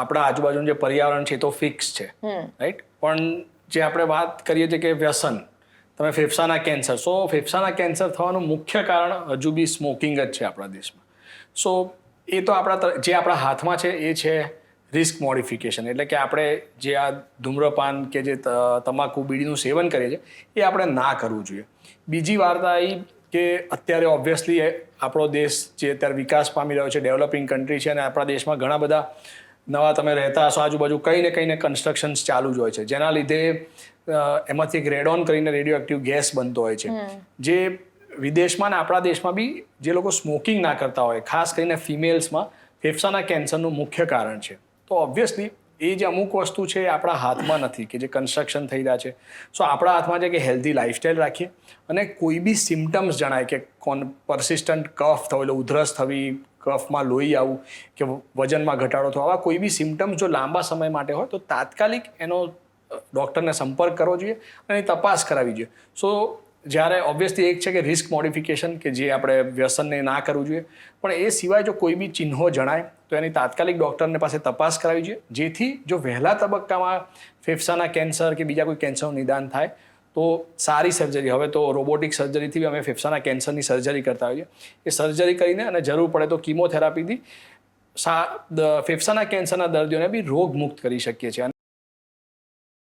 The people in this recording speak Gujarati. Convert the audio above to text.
આપણા આજુબાજુનું જે પર્યાવરણ છે તો ફિક્સ છે. રાઈટ પણ જે આપણે વાત કરીએ છીએ કે વ્યસન તમે ફેફસાના કેન્સર. સો ફેફસાના કેન્સર થવાનું મુખ્ય કારણ હજુ બી સ્મોકિંગ જ છે આપણા દેશમાં. સો એ તો આપણા જે આપણા હાથમાં છે એ છે રિસ્ક મોડિફિકેશન એટલે કે આપણે જે આ ધૂમ્રપાન કે જે તમાકુ બીડીનું સેવન કરીએ છીએ એ આપણે ના કરવું જોઈએ. બીજી વાર્તા એ કે અત્યારે ઓબ્વિયસલી આપણો દેશ જે અત્યારે વિકાસ પામી રહ્યો છે ડેવલપિંગ કન્ટ્રી છે અને આપણા દેશમાં ઘણા બધા નવા તમે રહેતા હશો આજુબાજુ કંઈ ને કંઈ ને કન્સ્ટ્રક્શન્સ ચાલુ જ હોય છે. જેના લીધે એમાંથી એક રેડોન કરીને રેડિયો એક્ટિવ ગેસ બનતો હોય છે. જે વિદેશમાં ને આપણા દેશમાં બી જે લોકો સ્મોકિંગ ના કરતા હોય ખાસ કરીને ફિમેલ્સમાં ફેફસાના કેન્સરનું મુખ્ય કારણ છે. તો ઓબ્વિયસલી એ જે અમુક વસ્તુ છે એ આપણા હાથમાં નથી કે જે કન્સ્ટ્રક્શન થઈ રહ્યા છે. સો આપણા હાથમાં છે કે હેલ્ધી લાઇફસ્ટાઈલ રાખીએ અને કોઈ બી સિમ્ટમ્સ જણાય કે કોન પરસિસ્ટન્ટ કફ થવો એટલે ઉધરસ થવી કફમાં લોહી આવવું કે વજનમાં ઘટાડો થવો, આવા કોઈ બી સિમ્ટમ્સ જો લાંબા સમય માટે હોય તો તાત્કાલિક એનો ડૉક્ટરને સંપર્ક કરવો જોઈએ અને તપાસ કરાવવી જોઈએ. સો જ્યારે ઓબ્વિયસલી એક છે કે રિસ્ક મોડિફિકેશન કે જે આપણે વ્યસનને ના કરવું જોઈએ, પણ એ સિવાય જો કોઈ બી ચિહ્નો જણાય, તો એની તાત્કાલિક ડૉક્ટરને પાસે તપાસ કરાવવી જોઈએ, જેથી જો વહેલા તબક્કામાં ફેફસાના કેન્સર કે બીજા કોઈ કેન્સરનું નિદાન થાય તો સારી સર્જરી હવે તો રોબોટિક સર્જરીથી અમે ફેફસાના કેન્સરની સર્જરી કરતા હોઈએ. એ સર્જરી કરીને અને જરૂર પડે તો કીમોથેરાપીથી સા ફેફસાના કેન્સરના દર્દીઓને બી રોગ મુક્ત કરી શકીએ છીએ.